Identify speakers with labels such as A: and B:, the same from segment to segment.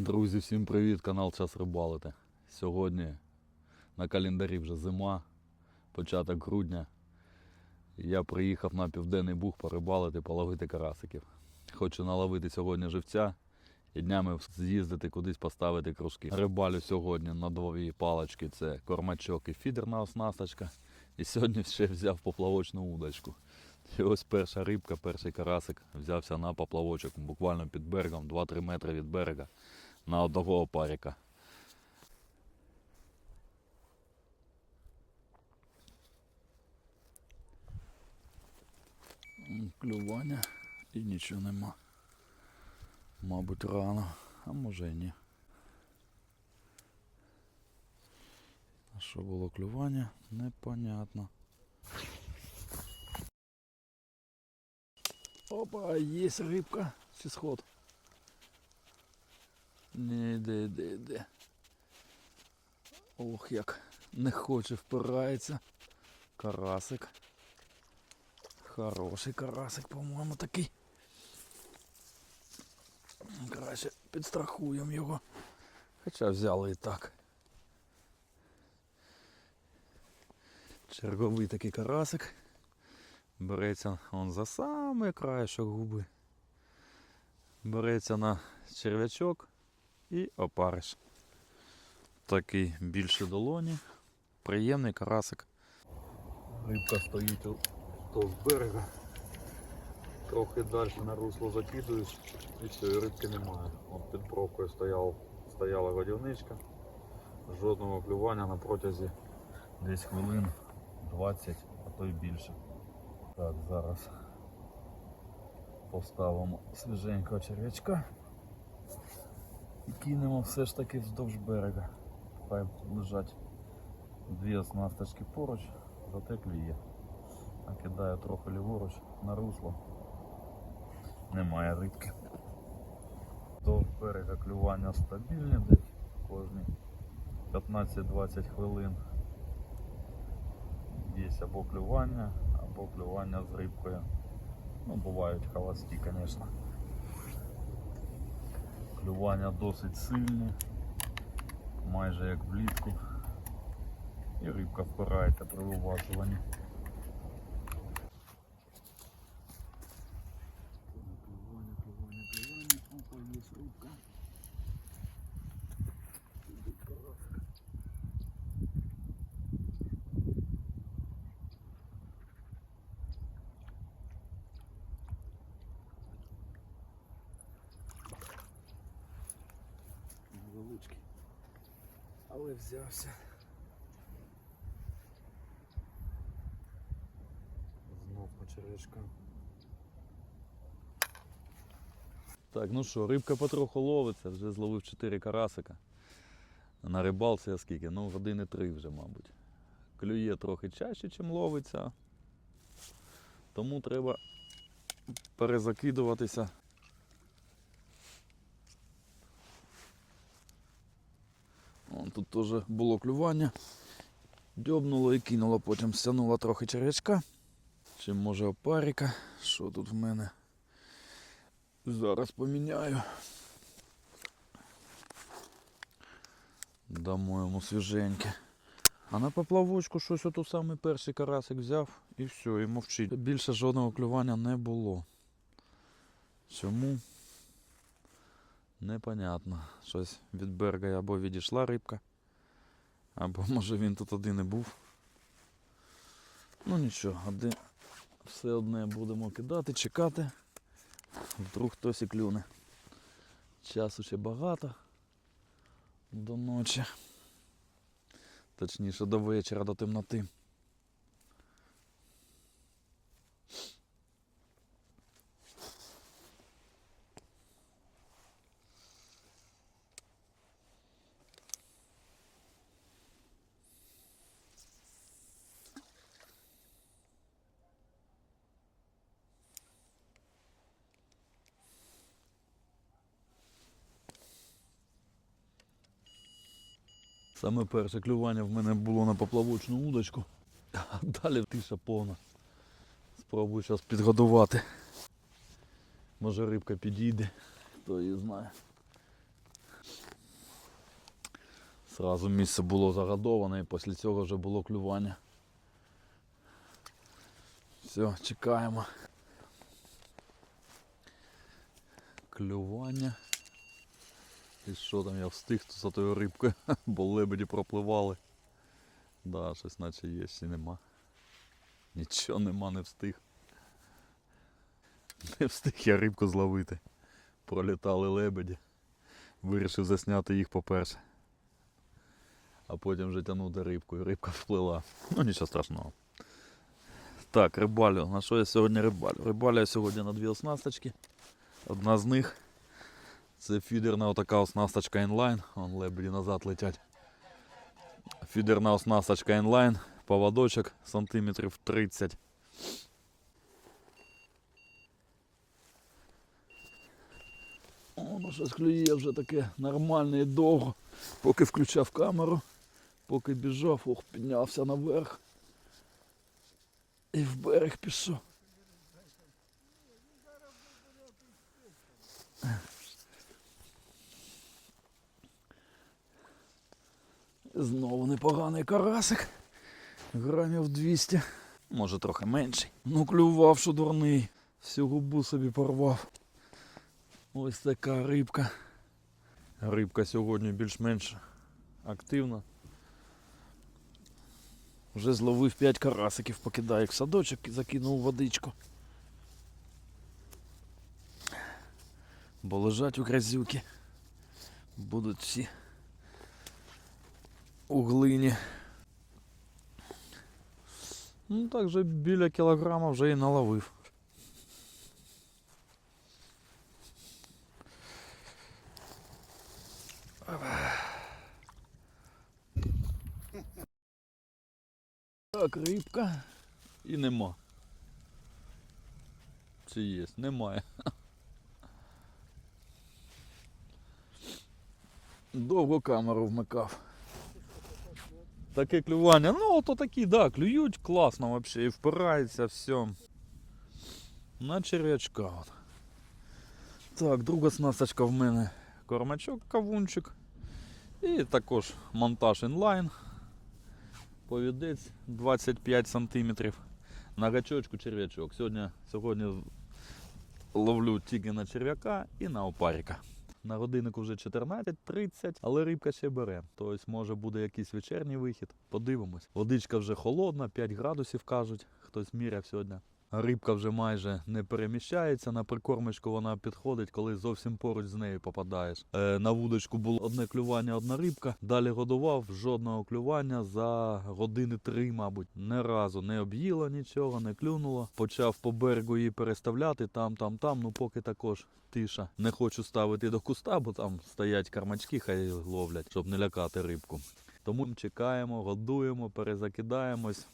A: Друзі, всім привіт! Канал Час Рибалити. Сьогодні на календарі вже зима, початок грудня. Я приїхав на Південний Буг порибалити, половити карасиків. Хочу наловити сьогодні живця і днями з'їздити кудись поставити кружки. Рибалю сьогодні на дві палочки це кормачок і фідерна оснасточка. І сьогодні ще взяв поплавочну удочку. І ось перша рибка, перший карасик взявся на поплавочок, буквально під берегом, 2-3 метри від берега на одного опарика. Клювання і нічого нема. Мабуть, рано, а може і ні. А що було клювання? Непонятно. Опа, є рибка сход. Не йде, йде. Ох, як не хоче впирається. Карасик. Хороший карасик, по-моєму, такий. Краще підстрахуємо його. Хоча взяли і так. Черговий такий карасик. Береться он за самий краєшок губи. Береться на черв'ячок і опариш. Такий більше долоні. Приємний карасик. Рибка стоїть з берега. Трохи далі на русло закидуєш і все, і рибки немає. От під бровкою стояв, стояла годівничка. Жодного клювання на протязі десь хвилин 20, а то й більше. Так, зараз поставимо свіженького черв'ячка і кинемо все ж таки вздовж берега. Хай лежать дві оснасточки поруч, зате клює. А кидаю трохи ліворуч на русло. Немає рибки. Вздовж берега клювання стабільне десь кожні 15-20 хвилин. Є або клювання, або клювання з рибкою. Ну, бувають холості, звісно. Клювання досить сильне, майже як влітку. І рибка впирається при виважуванні. Плювання, плювання, плювання, Опа, є рибка. Сидить карасик. Невеличкий. Але взявся. Знов по. Так, ну що, рибка потроху ловиться, вже зловив 4 карасика. На рибалці я скільки? Ну, години 3 вже, мабуть. Клює трохи чаще, ніж ловиться. Тому треба перезакидуватися. Тут теж було клювання. Дьобнуло і кинуло, потім стягнуло трохи червячка. Чи може опарика. Що тут в мене? Зараз поміняю. Дамо йому свіженьке. А на поплавочку щось ото самий перший карасик взяв і все, і мовчить. Більше жодного клювання не було. Чому? Непонятно. Щось від берега або відійшла рибка, або може він тут один і був. Ну нічого, один все одне будемо кидати, чекати. Вдруг хтось і клюне. Часу ще багато до ночі. Точніше до вечора, до темноти. Саме перше клювання в мене було на поплавочну удочку, а далі тиша повна. Спробую зараз підгодувати. Може рибка підійде, хто її знає. Сразу місце було загадоване і після цього вже було клювання. Все, чекаємо. Клювання. І що там я встиг за тою рибкою, бо лебеді пропливали. Да, щось наче є, ще нема. Нічого нема, не встиг. Не встиг я рибку зловити. Пролітали лебеді. Вирішив засняти їх по-перше. А потім вже тягнути рибку, і рибка вплила. Ну нічого страшного. Так, рибалю. На що я сьогодні рибалю? Рибалю я сьогодні на дві оснасточки. Одна з них це фідерна отака оснасточка інлайн. Вон лебеді назад летять. Фідерна оснасточка інлайн, поводочок сантиметрів 30. Воно щось клює вже таке нормальне і довго. Поки включав камеру, поки біжав, ох, піднявся наверх. І в берег пішов. Знову непоганий карасик. Грамів 200. Може трохи менший. Ну клював, що дурний. Всю губу собі порвав. Ось така рибка. Рибка сьогодні більш-менш активна. Вже зловив 5 карасиків, покидаю в садочок і закинув водичку. Бо лежать у грязюки. Будуть всі у глині. Ну так вже біля кілограма вже і наловив. Так, рибка. І нема. Чи є? Немає. Довго камеру вмикав. Таке клювання. Ну, то такі, да, клюють класно вообще і впирається все. На черв'ячка. Так, друга снасточка в мене кормачок, кавунчик. І також монтаж інлайн. Повідець 25 см. На гачочку черв'ячок. Сьогодні, сьогодні ловлю тільки на черв'яка і на опаріка. На годиннику вже 14.30, але рибка ще бере. Тобто, може буде якийсь вечірній вихід. Подивимось. Водичка вже холодна, 5 градусів кажуть. Хтось міряв сьогодні. Рибка вже майже не переміщається. На прикормочку вона підходить, коли зовсім поруч з нею попадаєш. Е, на вудочку було одне клювання, одна рибка. Далі годував жодного клювання за години три, мабуть. Не разу не об'їла нічого, не клюнуло. Почав по берегу її переставляти там, там, там. Ну поки також тиша. Не хочу ставити до куста, бо там стоять кармачки, хай ловлять, щоб не лякати рибку. Тому чекаємо, годуємо, перезакидаємось.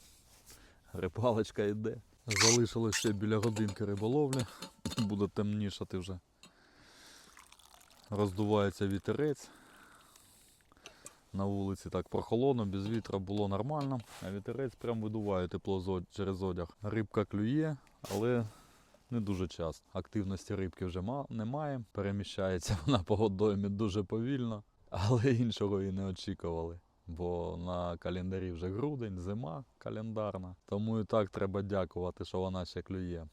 A: Рибалочка йде. Залишилось ще біля годинки риболовлі. Буде темнішати вже. Роздувається вітерець. На вулиці так прохолодно, без вітра було нормально, а вітерець прям видуває тепло через одяг. Рибка клює, але не дуже часто. Активності рибки вже немає. Переміщається вона по водоймі дуже повільно, але іншого і не очікували. Бо на календарі вже грудень, зима календарна. Тому і так треба дякувати, що вона ще клює.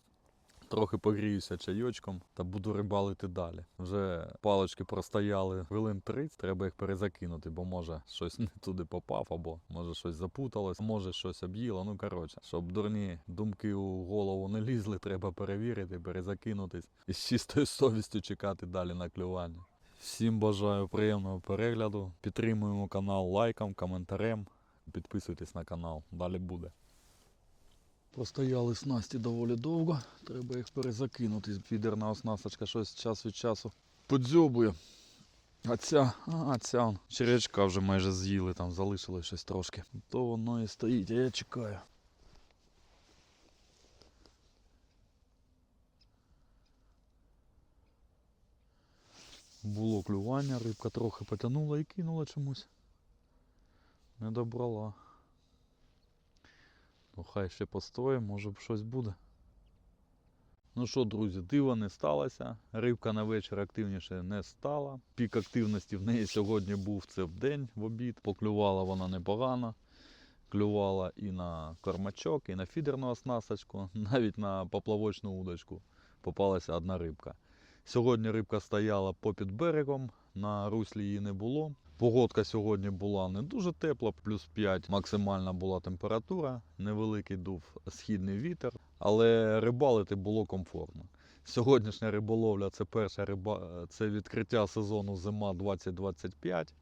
A: Трохи погріюся чайочком та буду рибалити далі. Вже палички простояли хвилин 30, треба їх перезакинути, бо може щось не туди попав, або може щось запуталось, може щось об'їло. Ну коротше, щоб дурні думки у голову не лізли, треба перевірити, перезакинутись і з чистою совістю чекати далі на клювання. Всім бажаю приємного перегляду. Підтримуємо канал лайком, коментарем. Підписуйтесь на канал, далі буде. Простояли снасті доволі довго, треба їх перезакинути. Фідерна оснасточка щось час від часу подзьобує. А ця, а ця он, черв'ячка вже майже з'їли, там залишилось щось трошки. То воно і стоїть, а я чекаю. Було клювання, рибка трохи потягнула і кинула чомусь. Не добрала. Ну хай ще постоє, може б щось буде. Ну що, друзі, диво не сталося. Рибка на вечір активніше не стала. Пік активності в неї сьогодні був це в день в обід. Поклювала вона непогано. Клювала і на кормачок, і на фідерну оснасточку, навіть на поплавочну удочку попалася одна рибка. Сьогодні рибка стояла попід берегом, на руслі її не було. Погодка сьогодні була не дуже тепла, плюс 5 максимальна була температура, невеликий дув східний вітер, але рибалити було комфортно. Сьогоднішня риболовля це перша риба, це відкриття сезону зима 2025.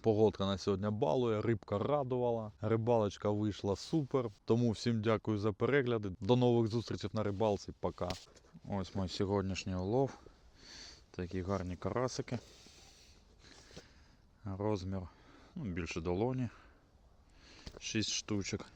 A: Погодка на сьогодні балує, рибка радувала, рибалочка вийшла супер. Тому всім дякую за перегляди. До нових зустрічей на рибалці. Пока. Ось мій сьогоднішній улов. Такі гарні карасики. Розмір ну, більше долоні. 6 штучок.